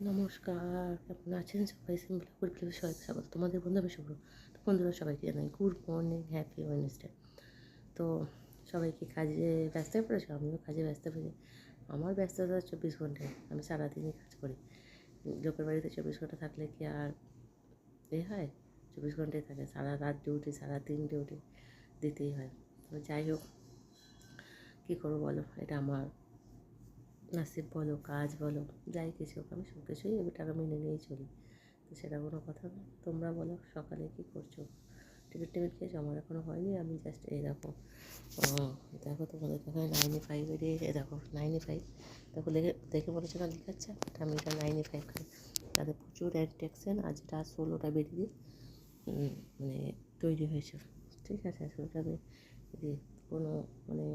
নমস্কার, কেমন আছেন সবাই? সিম্পল গুড সবাই স্বাগত। তোমাদের বন্ধু আমি তো বন্ধুরা, সবাইকে জানাই গুড মর্নিং, হ্যাপি ওয়েনসডে। তো সবাইকে কাজে ব্যস্ত হয়ে পড়েছে? আমিও কাজে ব্যস্ত পড়েছি। আমার ব্যস্ততা চব্বিশ ঘন্টায়। আমি সারাদিনই কাজ করি। লোকের বাড়িতে চব্বিশ ঘণ্টা থাকলে কি আর এ হয়? চব্বিশ ঘন্টায় থাকে। সারা রাত ডিউটি সারা দিন ডিউটি দিতেই হয়। তো যাই হোক, কী করব বলো? এটা আমার নাসিব বলো, কাজ বলো, যাই কিছু হোক, আমি সব কিছুই টাকা মেনে নিয়েই চলি। তো সেটা কোনো কথা না। তোমরা বলো, সকালে কী করছ? টিকিট টিকিট খেয়েছো? আমার এখনও হয়নি, আমি জাস্ট এই দেখো। দেখো তোমাদের এখানে নাইনটি ফাইভের এ দেখো নাইনটি ফাইভ দেখো, দেখে দেখে বলেছে না দেখাচ্ছে আমি এটা নাইনটি ফাইভ খাই। তাদের প্রচুর অ্যান্টেকশন আর যেটা ষোলোটা বেরিয়ে মানে তৈরি হয়েছে। ঠিক আছে, ষোলোটা বেরিয়ে কোনো মানে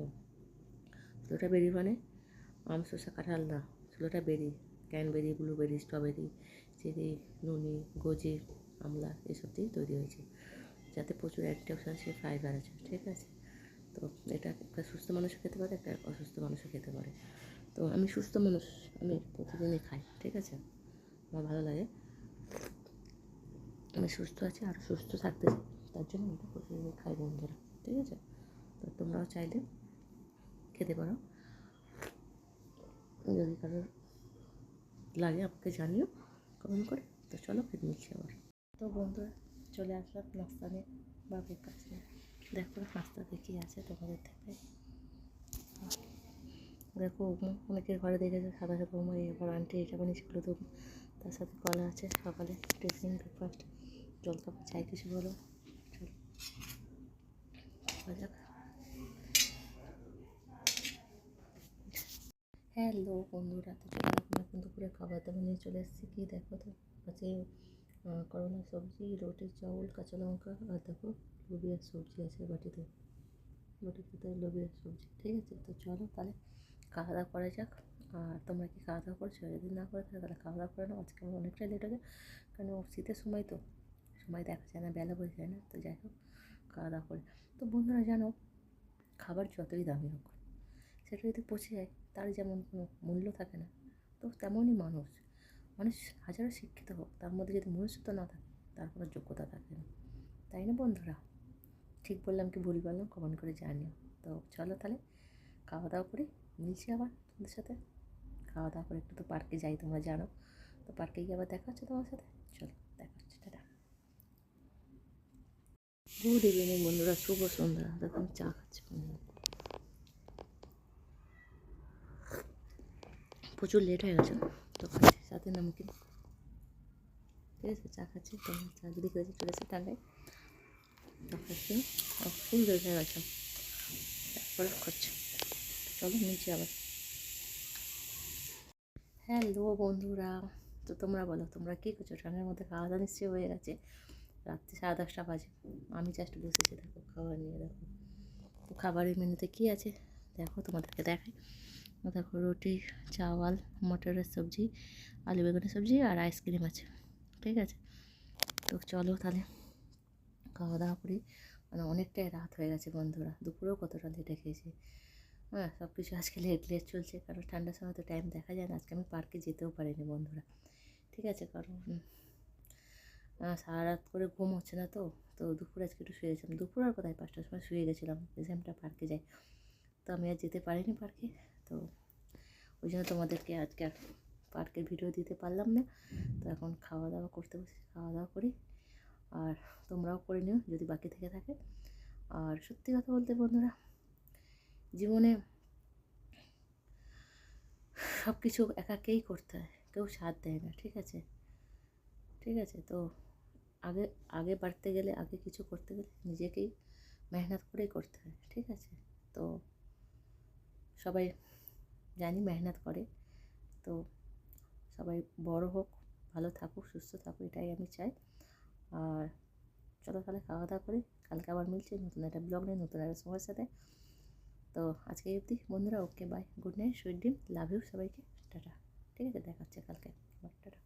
ষোলোটা বেরিয়ে মানে আম শসা কাঁঠাল না ষোলোটা berry, cranberry, blueberry, strawberry, cherry, noni, goji, amla এসব দিয়েই তৈরি হয়েছে। যাতে প্রচুর অ্যান্টিঅক্সিডেন্ট ফাইবার আছে, ঠিক আছে? তো এটা একটা সুস্থ মানুষও খেতে পারে, একটা অসুস্থ মানুষও খেতে পারে। তো আমি সুস্থ মানুষ, আমি প্রতিদিনই খাই, ঠিক আছে? আমার ভালো লাগে। আমি সুস্থ আছি আরও সুস্থ থাকতে তার জন্য আমি প্রতিদিনই খাই বন্ধুরা, ঠিক আছে? তো তোমরাও চাইলে খেতে পারো। যদি কারোর লাগে আমাকে জানিও কমেন্ট করে। তো চলো ফিরে নিচ্ছি আবার। তো বন্ধুরা, চলে আসলাম নাস্তা নিয়ে বাবুর কাছে। দেখো নাস্তাতে কী আছে তোমাদের থেকে দেখো, অনেকের ঘরে দেখেছে সাদা সাদা উমা এবার আন্টি এটা বানিয়েছিল তো তার সাথে কলা আছে, সকালে টিফিন ব্রেকফাস্ট জলখাবার চাই কিছু বলো। চলো। যাক হ্যালো বন্ধুরা, তো চলে আপনার কিন্তু পুরো খাবার দাবার নিয়ে চলে এসেছি। কি দেখো তো? আছে করলা সবজি, রুটি, চাউল, কাঁচা লঙ্কা, আর দেখো লোবিয়ার সবজি আছে বাটিতে। বাটিতে লোবিয়ার সবজি, ঠিক আছে? তো চলো তাহলে খাওয়া দাওয়া করা যাক। আর তোমরা কি খাওয়া দাওয়া করছ? যদি না করে থাকে, তাহলে খাওয়া দাওয়া করে নাও। আজকে আমার অনেকটাই লেট হবে কারণ শীতের সময় তো, সময় দেখা যায় না, বেলা বোঝা যায় না। তো যাই হোক খাওয়া দাওয়া করে। তো বন্ধুরা জানো, খাবার যতই দামি হোক সেটা যদি পচে যায়, তার যেমন কোনো মূল্য থাকে না, তো তেমনই মানুষ মানুষ হাজারো শিক্ষিত হোক, তার মধ্যে যদি মনুষ্যত্ব না থাকে, তার কোনো যোগ্যতা থাকে না। তাই না বন্ধুরা? ঠিক বললাম কি ভুল বললাম? কমেন্ট করে জানিও। তো চলো তাহলে খাওয়া দাওয়া করে মিলছি আবার তোমাদের সাথে খাওয়া দাওয়া করে একটু তো পার্কে যাই, তোমরা জানো। তো পার্কে গিয়ে আবার দেখা হচ্ছে তোমার সাথে। চলো, দেখা হচ্ছে, টাটা। গুড ইভিনিং বন্ধুরা, শুভ সন্ধ্যা। দেখুন চা খাচ্ছি। প্রচুর লেট হয়ে গেছে, তো খাচ্ছি, সাথে নামকিন। ঠিক আছে, চা খাচ্ছি তোমরা চা যদি খেয়েছি চলে এসে ঠান্ডায় চা খাচ্ছি। ফুল লেট হয়ে গেছে। তারপরে খাচ্ছি। চলো, নিচে আবার। হ্যালো বন্ধুরা, তো তোমরা বলো, তোমরা কী করছ? ঠান্ডার মধ্যে খাওয়া দাওয়া নিশ্চয়ই হয়ে গেছে? রাত্রি সাড়ে দশটা বাজে। আমি জাস্ট বসেছি, দেখো, খাবার নিয়ে, দেখো। তো খাবারের মেনুতে কী আছে? দেখো, তোমাদেরকে দেখাই। দেখো রুটি, চাওয়াল, মটরের সবজি, আলু বেগুনের সবজি আর আইসক্রিম আছে, ঠিক আছে? তো চলো তাহলে খাওয়া দাওয়া করি। মানে অনেকটাই রাত হয়ে গেছে বন্ধুরা, দুপুরেও কতটা লেটে খেয়েছি। হ্যাঁ সব কিছু আজকে লেট লেট চলছে, কারণ ঠান্ডার সময় তো টাইম দেখা যায় না, আজকে আমি পার্কে যেতেও পারিনি বন্ধুরা, ঠিক আছে? কারণ সারা রাত করে ঘুম হচ্ছে না তো তো দুপুরে আজকে একটু শুয়েছিলাম দুপুর আর কোথায়? পাঁচটার সময় শুয়ে গেছিলাম এক্সামটা পার্কে যাই। তো আমি আর যেতে পারিনি পার্কে তো ওই জন্য তোমাদেরকে আজকে আর পার্কের ভিডিও দিতে পারলাম না। তো এখন খাওয়া দাওয়া করতে বসে, খাওয়া দাওয়া করি। আর তোমরাও করে নিও যদি বাকি থেকে থাকে। আর সত্যি কথা বলতে বন্ধুরা, জীবনে সব কিছু একাকেই করতে হয়, কেউ সাথ দেয় না, ঠিক আছে? ঠিক আছে, তো আগে আগে বাড়তে গেলে, আগে কিছু করতে গেলে নিজেকেই মেহনত করেই করতে হয়, ঠিক আছে? তো সবাই জানি মেহনত করে। তো সবাই বড় হোক, ভালো থাকুক, সুস্থ থাকুক, এটাই আমি চাই। আর চলো তাহলে খাওয়া দাওয়া করি কালকে আবার মিলছে নতুন একটা ব্লগ নিয়ে, নতুন একটা সময়ের সাথে। তো আজকে অবধি, বন্ধুরা okay bye good night sweet dream love you সবাইকে। টাটা। ঠিক আছে, দেখা হচ্ছে কালকে। টাটা।